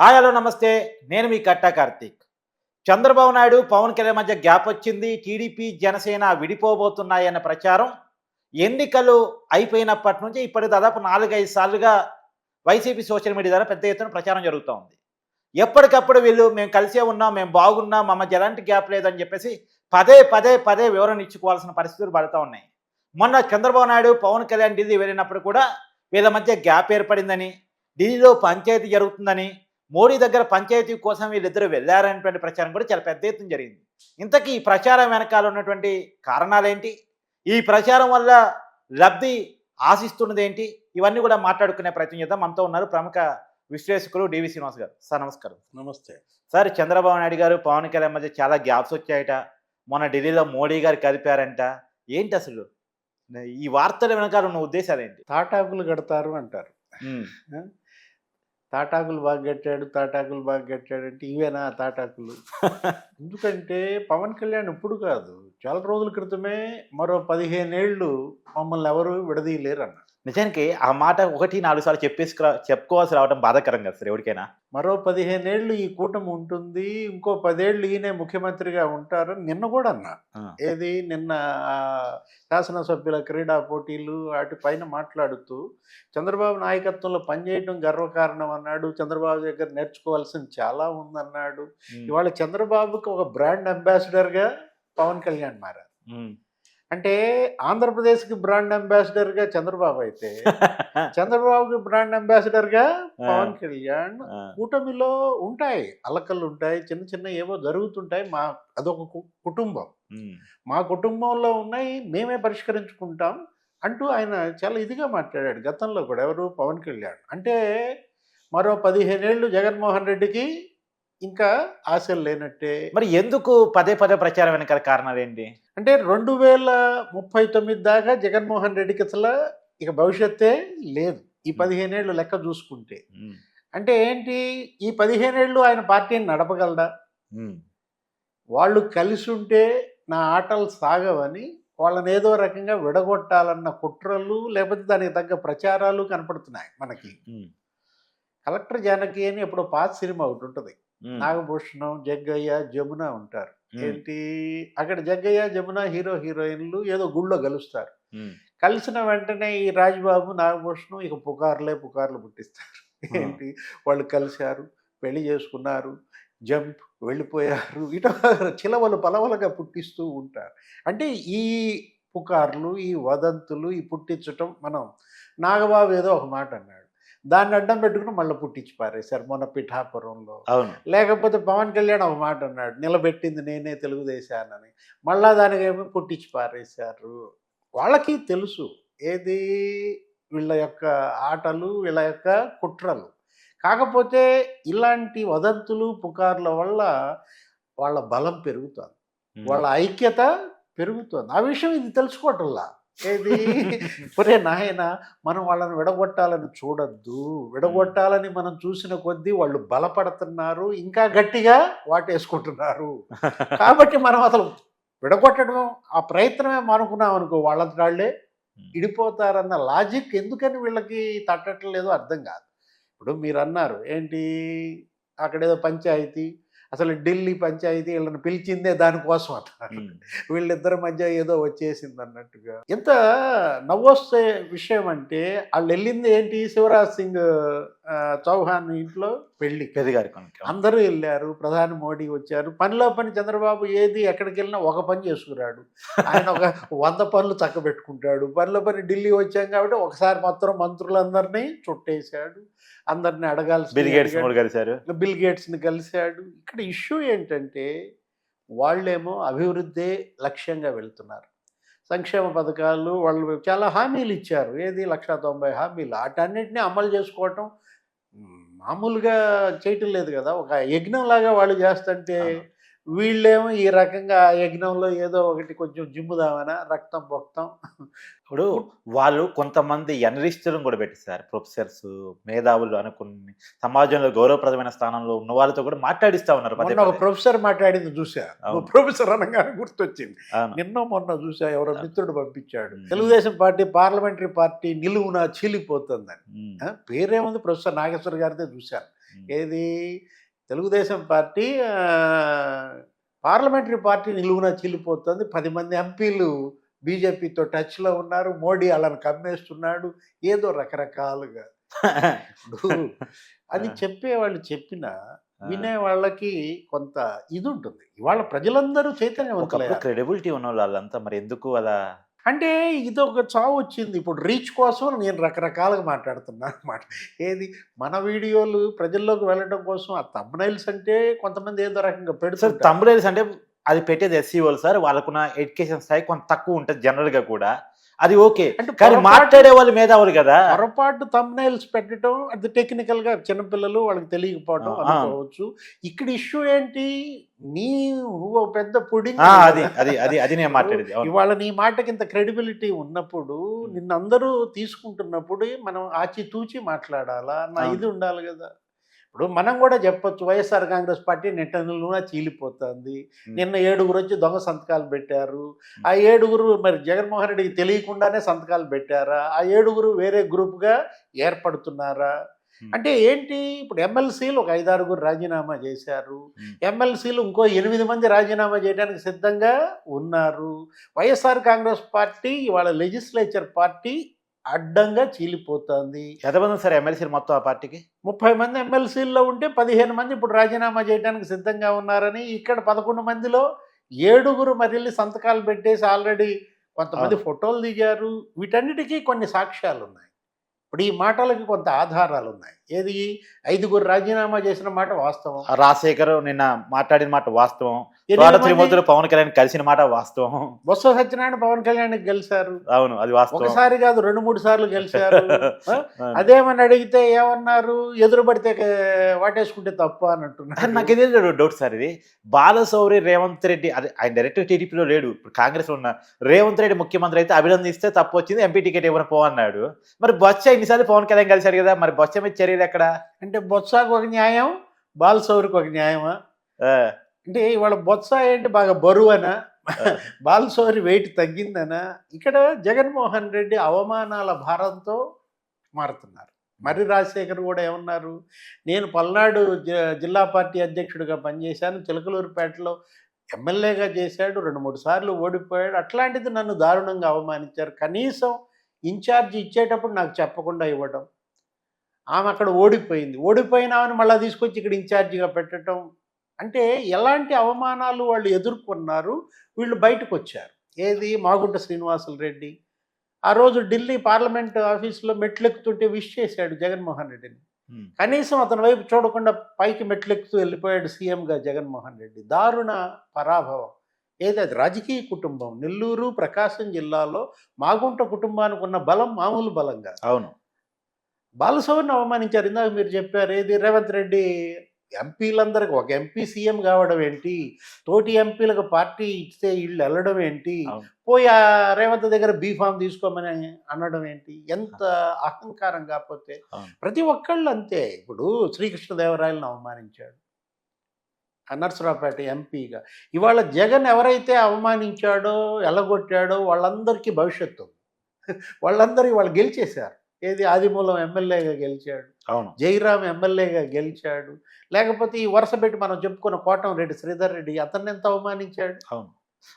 Hi hello నమస్తే. నేను మీ కట్టా కార్తీక్. చంద్రబాబు నాయుడు పవన్ కళ్యాణ్ మధ్య గ్యాప్ వచ్చింది. టీడీపీ జనసేన విడిపోబోతున్నాయన్న ప్రచారం ఎన్నికలు అయిపోయినప్పటి నుంచి ఇప్పటి దాదాపు నాలుగైదు సార్లుగా వైసీపీ సోషల్ మీడియా ద్వారా పెద్ద ఎత్తున ప్రచారం జరుగుతూ ఉంది. ఎప్పటికప్పుడు వీళ్ళు మేము కలిసే ఉన్నాం మేము బాగున్నాం మా మధ్య ఎలాంటి గ్యాప్ లేదని చెప్పేసి పదే పదే పదే వివరణ ఇచ్చుకోవాల్సిన పరిస్థితులు పడుతూ ఉన్నాయి. మొన్న చంద్రబాబు నాయుడు పవన్ కళ్యాణ్ ఢిల్లీ వెళ్ళినప్పుడు కూడా వీళ్ళ మధ్య గ్యాప్ ఏర్పడిందని ఢిల్లీలో పంచాయతీ జరుగుతుందని మోడీ దగ్గర పంచాయతీ కోసం వీళ్ళిద్దరూ వెళ్ళారనేటువంటి ప్రచారం కూడా చాలా పెద్ద ఎత్తున జరిగింది. ఇంతకీ ఈ ప్రచారం వెనకాల ఉన్నటువంటి కారణాలేంటి? ఈ ప్రచారం వల్ల లబ్ధి ఆశిస్తున్నది ఏంటి ఇవన్నీ కూడా మాట్లాడుకునే ప్రయత్నం చేద్దాం. మనతో ఉన్నారు ప్రముఖ విశ్లేషకులు డివి శ్రీనివాస్ గారు. సార్ నమస్కారం. నమస్తే. సార్ చంద్రబాబు నాయుడు గారు పవన్ కళ్యాణ్ మధ్య చాలా గ్యాప్స్ వచ్చాయట. మొన్న ఢిల్లీలో మోడీ గారు కలిపారంట. ఏంటి అసలు? ఈ వార్తల వెనకాల ఉన్న ఉద్దేశాలు ఏంటి తాటాకులు కడతారు అంటారు. తాటాకులు బాగా కట్టాడు తాటాకులు బాగా కట్టాడు అంటే ఇవేనా తాటాకులు? ఎందుకంటే పవన్ కళ్యాణ్ ఇప్పుడు కాదు. చాలా రోజుల క్రితమే మరో పదిహేనేళ్ళు మమ్మల్ని ఎవరు విడదీయలేరు అన్న నిజానికి ఆ మాట ఒకటి నాలుగు సార్లు చెప్పేసి చెప్పుకోవాల్సి రావడం బాధాకరం కదా సార్ ఎవరికైనా? మరో పదిహేనేళ్ళు ఈ కూటమి ఉంటుంది ఇంకో పదేళ్ళు ఈయనే ముఖ్యమంత్రిగా ఉంటారు నిన్న కూడా అన్నా. ఏది? నిన్న శాసనసభ్యుల క్రీడా పోటీలు వాటి పైన మాట్లాడుతూ చంద్రబాబు నాయకత్వంలో పనిచేయడం గర్వకారణం అన్నాడు చంద్రబాబు దగ్గర నేర్చుకోవాల్సింది చాలా ఉందన్నాడు. ఇవాళ చంద్రబాబుకి ఒక బ్రాండ్ అంబాసిడర్గా పవన్ కళ్యాణ్ మారారు. అంటే ఆంధ్రప్రదేశ్కి బ్రాండ్ అంబాసిడర్గా చంద్రబాబు అయితే చంద్రబాబుకి బ్రాండ్ అంబాసిడర్గా పవన్ కళ్యాణ్. కూటమిలో ఉంటాయి అలకలు ఉంటాయి చిన్న చిన్న ఏవో జరుగుతుంటాయి మా అదొక కుటుంబం. మా కుటుంబంలో ఉన్నాయి మేమే పరిష్కరించుకుంటాం అంటూ ఆయన చాలా ఇదిగా మాట్లాడాడు గతంలో కూడా ఎవరు పవన్ కళ్యాణ్ అంటే మరో పదిహేనేళ్ళు జగన్మోహన్ రెడ్డికి ఇంకా ఆశలు లేనట్టే మరి ఎందుకు పదే పదే ప్రచారం వెనకాల కారణాలు ఏంటి అంటే రెండు వేల ముప్పై తొమ్మిది దాకా జగన్మోహన్ రెడ్డికి అసలు ఇక భవిష్యత్తే లేదు ఈ పదిహేనేళ్ళు లెక్క చూసుకుంటే. అంటే ఏంటి ఈ పదిహేనేళ్ళు ఆయన పార్టీని నడపగలడా. వాళ్ళు కలిసి ఉంటే నా ఆటలు సాగవని వాళ్ళని ఏదో రకంగా విడగొట్టాలన్న కుట్రలు లేకపోతే దానికి తగ్గ ప్రచారాలు కనపడుతున్నాయి మనకి. కలెక్టర్ జానకి అని ఎప్పుడో పాత సినిమా ఒకటి ఉంటుంది. నాగభూషణం జగ్గయ్య జమున ఉంటారు. ఏంటి అక్కడ జగ్గయ్య జమున హీరో హీరోయిన్లు ఏదో గుళ్ళో కలుస్తారు. కలిసిన వెంటనే ఈ రాజ్బాబు నాగభూషణం ఇక పుకార్లే పుకార్లు పుట్టిస్తారు. ఏంటి వాళ్ళు కలిశారు పెళ్ళి చేసుకున్నారు జంప్ వెళ్ళిపోయారు ఇట చిలవలు పలవలుగా పుట్టిస్తూ ఉంటారు. అంటే ఈ పుకార్లు ఈ వదంతులు ఈ పుట్టించటం మనం నాగబాబు ఏదో ఒక మాట అన్నాడు. దాన్ని అడ్డం పెట్టుకుని మళ్ళీ పుట్టించి పారేశారు మొన్న పిఠాపురంలో. అవును. లేకపోతే పవన్ కళ్యాణ్ ఒక మాట అన్నాడు నిలబెట్టింది నేనే తెలుగుదేశానని. మళ్ళా దానికి ఏమో పుట్టించి పారేశారు. వాళ్ళకి తెలుసు ఏది వీళ్ళ యొక్క ఆటలు వీళ్ళ యొక్క కుట్రలు. కాకపోతే ఇలాంటి వదంతులు పుకార్ల వల్ల వాళ్ళ బలం పెరుగుతుంది. వాళ్ళ ఐక్యత పెరుగుతుంది. ఆ విషయం ఇది తెలుసుకోవటంలా. ఏది? ఒరే నాయన మనం వాళ్ళని విడగొట్టాలని చూడొద్దు. విడగొట్టాలని మనం చూసిన కొద్దీ వాళ్ళు బలపడుతున్నారు ఇంకా గట్టిగా వాటేసుకుంటున్నారు. కాబట్టి మనం అసలు విడగొట్టడం ఆ ప్రయత్నమే మానుకున్నాం అనుకో వాళ్ళంతాళ్ళే ఇడిపోతారన్న లాజిక్ ఎందుకని వీళ్ళకి తట్టట్లేదో అర్థం కాదు. ఇప్పుడు మీరు అన్నారు ఏంటి? అక్కడేదో పంచాయతీ అసలు ఢిల్లీ పంచాయతీ వీళ్ళని పిలిచిందే దానికోసం ఉమ్. వీళ్ళిద్దరి మధ్య ఏదో వచ్చేసింది అన్నట్టుగా ఎంత నవ్వొస్తే విషయం అంటే వాళ్ళు వెళ్ళింది ఏంటి శివరాజ్ సింగ్ చౌహాన్ ఇంట్లో పెళ్ళి పెద్ద గారి కొనుక్కు. అందరూ వెళ్ళారు ప్రధాని మోడీ వచ్చారు. పనిలో పని చంద్రబాబు ఏది ఎక్కడికి వెళ్ళినా ఒక పని చేసుకురాడు. ఆయన ఒక వంద పనులు చక్కబెట్టుకుంటాడు. పనిలో పని ఢిల్లీ వచ్చాం కాబట్టి ఒకసారి మొత్తం మంత్రులందరినీ చుట్టేశాడు. అందరిని అడగాల్సి బిల్ గేట్స్ కలిశారు. బిల్ గేట్స్ని కలిశాడు. ఇక్కడ ఇష్యూ ఏంటంటే వాళ్ళేమో అభివృద్ధే లక్ష్యంగా వెళ్తున్నారు. సంక్షేమ పథకాలు వాళ్ళు చాలా హామీలు ఇచ్చారు. ఏది? లక్ష తొంభై హామీలు. వాటన్నిటిని అమలు చేసుకోవటం మామూలుగా చేయటం లేదు కదా. ఒక యజ్ఞంలాగా వాళ్ళు చేస్తుంటే వీళ్ళేమో ఈ రకంగా యజ్ఞంలో ఏదో ఒకటి కొంచెం జిమ్ముదామనా రక్తం పొక్తం. ఇప్పుడు వాళ్ళు కొంతమంది ఎనలిస్టులను కూడా పెట్టిస్తారు ప్రొఫెసర్స్ మేధావులు అనుకుని సమాజంలో గౌరవప్రదమైన స్థానంలో ఉన్న వాళ్ళతో కూడా మాట్లాడిస్తా ఉన్నారు ఒక. ప్రొఫెసర్ మాట్లాడింది చూసా. ప్రొఫెసర్ అనగానే గుర్తొచ్చింది. నిన్న మొన్న చూసా ఎవరో మిత్రుడు పంపించాడు. తెలుగుదేశం పార్టీ పార్లమెంటరీ పార్టీ నిలువున చీలిపోతుందని. పేరేముంది ప్రొఫెసర్ నాగేశ్వర గారిదే చూశాను ఏది? తెలుగుదేశం పార్టీ పార్లమెంటరీ పార్టీ నిలువున చీలిపోతుంది పది మంది ఎంపీలు బీజేపీతో టచ్లో ఉన్నారు. మోడీ వాళ్ళని కమ్మేస్తున్నాడు. ఏదో రకరకాలుగా. ఇప్పుడు అది చెప్పే వాళ్ళు చెప్పిన వినే వాళ్ళకి కొంత ఇది ఉంటుంది. ఇవాళ ప్రజలందరూ చైతన్యవంతులయ్యారు క్రెడిబిలిటీ ఉన్న వాళ్ళంతా మరి ఎందుకు అలా అంటే ఇది ఒక చావు వచ్చింది. ఇప్పుడు రీచ్ కోసం నేను రకరకాలుగా మాట్లాడుతున్నా అనమాట ఏది? మన వీడియోలు ప్రజల్లోకి వెళ్ళడం కోసం ఆ తమ్నైల్స్ అంటే కొంతమంది ఏదో రకంగా సార్ పెడుతుంటారు. తమ్ముడేల్స్ అంటే అది పెట్టేది ఎస్సీ వాళ్ళు సార్. వాళ్ళకున్న ఎడ్యుకేషన్ స్థాయి కొంత తక్కువ ఉంటుంది జనరల్గా కూడా. అది ఓకే. అంటే కానీ మాట్లాడే వాళ్ళు మేధావులు కదా. పొరపాటు తమ్నైల్స్ పెట్టడం అది టెక్నికల్గా చిన్నపిల్లలు వాళ్ళకి తెలియకపోవడం. అనుకోవచ్చు. ఇక్కడ ఇష్యూ ఏంటి? నీ నువ్వు పెద్ద పుడింగ్ ఆ, అది అది అది అది నేను మాట్లాడేది. ఇవాళ నీ మాటకి ఇంత క్రెడిబిలిటీ ఉన్నప్పుడు నిన్నందరూ తీసుకుంటున్నప్పుడు మనం ఆచి తూచి మాట్లాడాలా నా. ఇది ఉండాలి కదా. ఇప్పుడు మనం కూడా చెప్పొచ్చు వైఎస్ఆర్ కాంగ్రెస్ పార్టీ నెట్టనులుగా చీలిపోతుంది. నిన్న ఏడుగురు వచ్చి దొంగ సంతకాలు పెట్టారు. ఆ ఏడుగురు మరి జగన్మోహన్ రెడ్డికి తెలియకుండానే సంతకాలు పెట్టారా? ఆ ఏడుగురు వేరే గ్రూప్గా ఏర్పడుతున్నారా. అంటే ఏంటి? ఇప్పుడు ఎమ్మెల్సీలు ఒక ఐదారుగురు రాజీనామా చేశారు. ఎమ్మెల్సీలు ఇంకో ఎనిమిది మంది రాజీనామా చేయడానికి సిద్ధంగా ఉన్నారు. వైఎస్ఆర్ కాంగ్రెస్ పార్టీ ఇవాళ లెజిస్లేచర్ పార్టీ అడ్డంగా చీలిపోతుంది. ఎంతమంది సార్ ఎమ్మెల్సీ మొత్తం ఆ పార్టీకి? ముప్పై మంది ఎమ్మెల్సీల్లో ఉంటే పదిహేను మంది ఇప్పుడు రాజీనామా చేయడానికి సిద్ధంగా ఉన్నారని ఇక్కడ పదకొండు మందిలో ఏడుగురు మరిల్లి సంతకాలు పెట్టేసి ఆల్రెడీ కొంతమంది ఫోటోలు దిగారు. వీటన్నిటికీ కొన్ని సాక్ష్యాలు ఉన్నాయి. ఇప్పుడు ఈ మాటలకి కొంత ఆధారాలు ఉన్నాయి. ఏది? ఐదుగురు రాజీనామా చేసిన మాట వాస్తవం. రాజశేఖర్ నిన్న మాట్లాడిన మాట వాస్తవం. తోట త్రిమూర్తులు పవన్ కళ్యాణ్ కలిసిన మాట వాస్తవం. బొత్స సత్యనారాయణ పవన్ కళ్యాణ్ గెలిచారు. అవును అది వాస్తవం. ఒకసారి కాదు రెండు మూడు సార్లు గెలిచారు. అదేమని అడిగితే ఏమన్నారు? ఎదురు పడితే వాటేసుకుంటే తప్ప అని అంటున్నారు నాకు ఇదే డౌట్ సార్ ఇది. బాలశౌరి రేవంత్ రెడ్డి అదే ఆయన డైరెక్ట్ టీడీపీలో లేడు. ఇప్పుడు కాంగ్రెస్ ఉన్న రేవంత్ రెడ్డి ముఖ్యమంత్రి అయితే అభినందిస్తే తప్పు వచ్చింది ఎంపీ టికెట్ ఇవ్వని పో అన్నాడు. మరి బొచ్చ ఇన్నిసార్లు పవన్ కళ్యాణ్ కలిశాడు కదా మరి బొచ్చ మీద చర్యలు ఎక్కడ? అంటే బొత్సాకు ఒక న్యాయం బాలసౌరికి ఒక న్యాయమా? అంటే ఇవాళ బొత్స ఏంటి? బాగా బరువనా? బాలసౌరి వెయిట్ తగ్గిందనా? ఇక్కడ జగన్మోహన్ రెడ్డి అవమానాల భారంతో మారుతున్నారు. మరి రాజశేఖర్ కూడా ఏమన్నారు? నేను పల్నాడు జ- జిల్లా పార్టీ అధ్యక్షుడిగా పనిచేశాను. చిలకలూరుపేటలో ఎమ్మెల్యేగా చేశాడు. రెండు మూడు సార్లు ఓడిపోయాడు. అట్లాంటిది నన్ను దారుణంగా అవమానించారు. కనీసం ఇన్ఛార్జ్ ఇచ్చేటప్పుడు నాకు చెప్పకుండా ఇవ్వడం ఆమె అక్కడ ఓడిపోయింది. ఓడిపోయినామని మళ్ళీ తీసుకొచ్చి ఇక్కడ ఇన్ఛార్జిగా పెట్టడం అంటే ఎలాంటి అవమానాలు వాళ్ళు ఎదుర్కొన్నారు వీళ్ళు బయటకు వచ్చారు ఏది? మాగుంట శ్రీనివాసులు రెడ్డి. ఆ రోజు ఢిల్లీ పార్లమెంట్ ఆఫీసులో మెట్లెక్కుతుంటే విష్ చేశాడు జగన్మోహన్ రెడ్డిని. కనీసం అతని వైపు చూడకుండా పైకి మెట్లెక్కుతూ వెళ్ళిపోయాడు సీఎంగా జగన్మోహన్ రెడ్డి. దారుణ పరాభవం. ఏది? అది రాజకీయ కుటుంబం. నెల్లూరు ప్రకాశం జిల్లాలో మాగుంట కుటుంబానికి ఉన్న బలం మామూలు బలంగా అవును. బాలసౌరిని అవమానించారు. ఇందాక మీరు చెప్పారు ఏది? రేవంత్ రెడ్డి ఎంపీలందరికి ఒక ఎంపీ సీఎం కావడం ఏంటి? తోటి ఎంపీలకు పార్టీ ఇస్తే వీళ్ళు వెళ్ళడం ఏంటి. పోయి ఆ రేవంత్ దగ్గర బీఫామ్ తీసుకోమని అనడం ఏంటి? ఎంత అహంకారం కాకపోతే. ప్రతి ఒక్కళ్ళు అంతే. ఇప్పుడు శ్రీకృష్ణదేవరాయలను అవమానించాడు. నర్సరావుపేట ఎంపీగా. ఇవాళ జగన్ ఎవరైతే అవమానించాడో ఎల్లగొట్టాడో వాళ్ళందరికీ భవిష్యత్తు. వాళ్ళందరూ వాళ్ళు గెలిచేశారు. ఏది ఆదిమూలం ఎమ్మెల్యేగా గెలిచాడు అవును. జైరామ్ ఎమ్మెల్యేగా గెలిచాడు లేకపోతే ఈ వరుస పెట్టి మనం చెప్పుకున్న కోటం రెడ్డి శ్రీధర్ రెడ్డి అతన్ని ఎంత అవమానించాడు? అవును.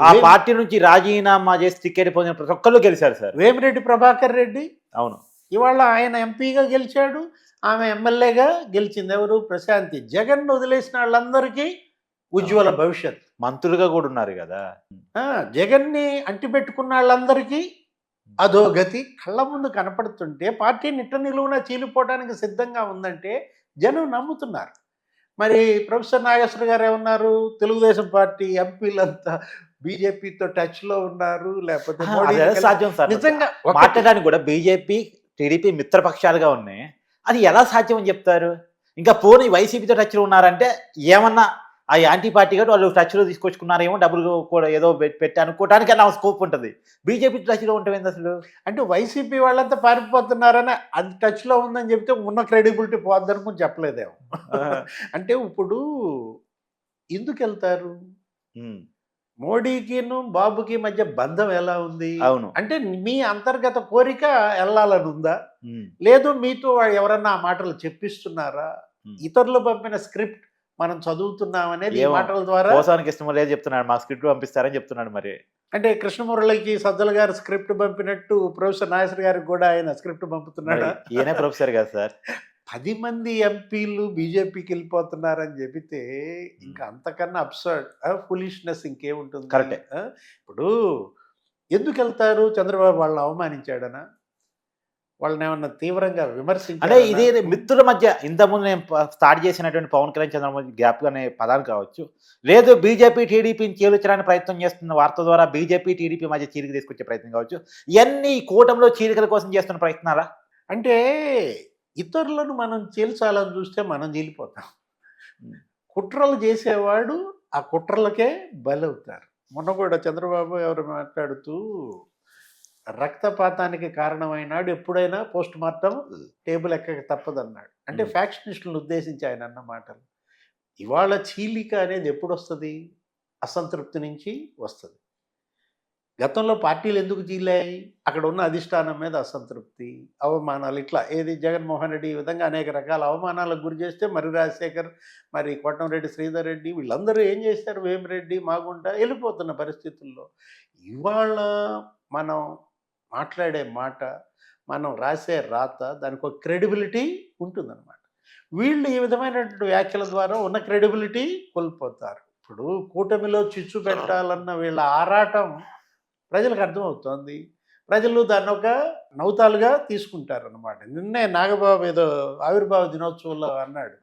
ఆ పార్టీ నుంచి రాజీనామా చేసి టికెట్ పొందిన ప్రతి ఒక్కళ్ళు గెలిచారు సార్. వేమిరెడ్డి ప్రభాకర్ రెడ్డి? అవును. ఇవాళ ఆయన ఎంపీగా గెలిచాడు ఆమె ఎమ్మెల్యేగా గెలిచింది ఎవరు? ప్రశాంతి జగన్ వదిలేసిన వాళ్ళందరికీ ఉజ్వల భవిష్యత్. మంత్రులుగా కూడా ఉన్నారు కదా. ఆ, జగన్ని అంటిపెట్టుకున్న వాళ్ళందరికీ అదో గతి కళ్ళ ముందు కనపడుతుంటే పార్టీ నిట్ట నిలువున చీలిపోవడానికి సిద్ధంగా ఉందంటే జనం నమ్ముతున్నారు. మరి ప్రొఫెసర్ నాగేశ్వర గారు ఏమన్నారు? తెలుగుదేశం పార్టీ ఎంపీలంతా బీజేపీతో టచ్లో ఉన్నారు లేకపోతే సాధ్యం సార్. నిజంగా మాట్లాడడానికి కూడా బీజేపీ టీడీపీ మిత్రపక్షాలుగా ఉన్నాయి. అది ఎలా సాధ్యం అని చెప్తారు? ఇంకా పోనీ వైసీపీతో టచ్లో ఉన్నారంటే ఏమన్నా ఆ యాంటీ పార్టీ కాబట్టి వాళ్ళు టచ్లో తీసుకొచ్చుకున్నారేమో డబ్బులు కూడా ఏదో పెట్టి అనుకోవడానికి అలా స్కోప్ ఉంటుంది. బీజేపీ టచ్లో ఉంటుంది అసలు? అంటే వైసీపీ వాళ్ళంతా పారిపోతున్నారని అది టచ్లో ఉందని చెప్తే ఉన్న క్రెడిబిలిటీ పోద్దనుకుని చెప్పలేదేమో. అంటే ఇప్పుడు ఎందుకు వెళ్తారు మోడీకిను బాబుకి మధ్య బంధం ఎలా ఉంది? అవును. అంటే మీ అంతర్గత కోరిక వెళ్ళాలని ఉందా? లేదు మీతో ఎవరన్నా ఆ మాటలు చెప్పిస్తున్నారా. ఇతరులు పంపిన స్క్రిప్ట్ మనం చదువుతున్నాం అనేది ఈ. మాటల ద్వారా పోసానికి ఇష్టం లేదు చెప్తున్నాడు. మా స్క్రిప్ట్ పంపిస్తారని చెప్తున్నాడు మరి. అంటే కృష్ణమురళికి సజ్జల గారు స్క్రిప్ట్ పంపినట్టు ప్రొఫెసర్ నాగేశ్వర గారికి కూడా ఆయన స్క్రిప్ట్ పంపుతున్నాడా? ఈయనే ప్రొఫెసర్ కదా సార్. పది మంది ఎంపీలు బీజేపీకి వెళ్ళిపోతున్నారని చెబితే ఇంకా అంతకన్నా అప్సర్డ్ ఫులిష్నెస్ ఇంకేముంటుంది? కరెక్టే. ఇప్పుడు ఎందుకు వెళ్తారు? చంద్రబాబు వాళ్ళని అవమానించాడనా? వాళ్ళని ఏమన్నా తీవ్రంగా అంటే విమర్శించాడు ఇది మిత్రుల మధ్య ఇంతకుముందు నేను స్టార్ట్ చేసినటువంటి పవన్ కళ్యాణ్ చంద్రబాబు గ్యాప్ అనే పదాలు కావచ్చు. లేదు బీజేపీ టీడీపీని చీల్చడానికి ప్రయత్నం చేస్తున్న వార్త ద్వారా బీజేపీ టీడీపీ మధ్య చీలిక తీసుకొచ్చే ప్రయత్నం కావచ్చు. ఇవన్నీ ఈ కూటమిలో చీలికల కోసం చేస్తున్న ప్రయత్నాలా? అంటే ఇతరులను మనం చీల్చాలని చూస్తే మనం చీలిపోతాం. కుట్రలు చేసేవాడు ఆ కుట్రలకే బలవుతారు. మొన్న కూడా చంద్రబాబు ఎవరు మాట్లాడుతూ రక్తపాతానికి కారణమైనాడు ఎప్పుడైనా పోస్ట్ మార్టం టేబుల్ ఎక్కక తప్పదన్నాడు. అంటే. ఫ్యాక్షనిస్టులను ఉద్దేశించి ఆయన అన్న మాటలు. ఇవాళ చీలిక అనేది ఎప్పుడు వస్తుంది అసంతృప్తి నుంచి వస్తుంది. గతంలో పార్టీలు ఎందుకు చీలాయి అక్కడ ఉన్న అధిష్టానం మీద అసంతృప్తి అవమానాలు ఇట్లా. ఏది జగన్మోహన్ రెడ్డి ఈ విధంగా అనేక రకాల అవమానాలకు గురి చేస్తే మరి రాజశేఖర్ మరి కోటంరెడ్డి శ్రీధర్ రెడ్డి వీళ్ళందరూ ఏం చేశారు వేమిరెడ్డి మాగుంట వెళ్ళిపోతున్న పరిస్థితుల్లో. ఇవాళ మనం మాట్లాడే మాట మనం రాసే రాత దానికి ఒక క్రెడిబిలిటీ ఉంటుందన్నమాట. వీళ్ళు ఈ విధమైనటువంటి వ్యాఖ్యల ద్వారా ఉన్న క్రెడిబిలిటీ కోల్పోతారు. ఇప్పుడు కూటమిలో చిచ్చు పెట్టాలన్న వీళ్ళ ఆరాటం ప్రజలకు అర్థమవుతోంది. ప్రజలు దాన్ని ఒక నౌతాలుగా తీసుకుంటారనమాట నిన్నే నాగబాబు ఏదో ఆవిర్భావ దినోత్సవంలో అన్నాడు.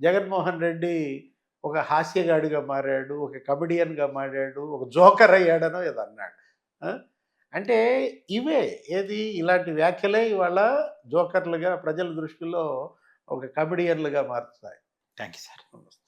జగన్మోహన్ రెడ్డి ఒక హాస్యగాడిగా మారాడు ఒక కమెడియన్గా మారాడు ఒక జోకర్ అయ్యాడనో ఏదో అన్నాడు. అంటే ఇవే ఏది? ఇలాంటి వ్యాఖ్యలే ఇవాళ జోకర్లుగా ప్రజల దృష్టిలో ఒక కమెడియన్లుగా మారుతాయి థ్యాంక్ యూ సార్. నమస్తే.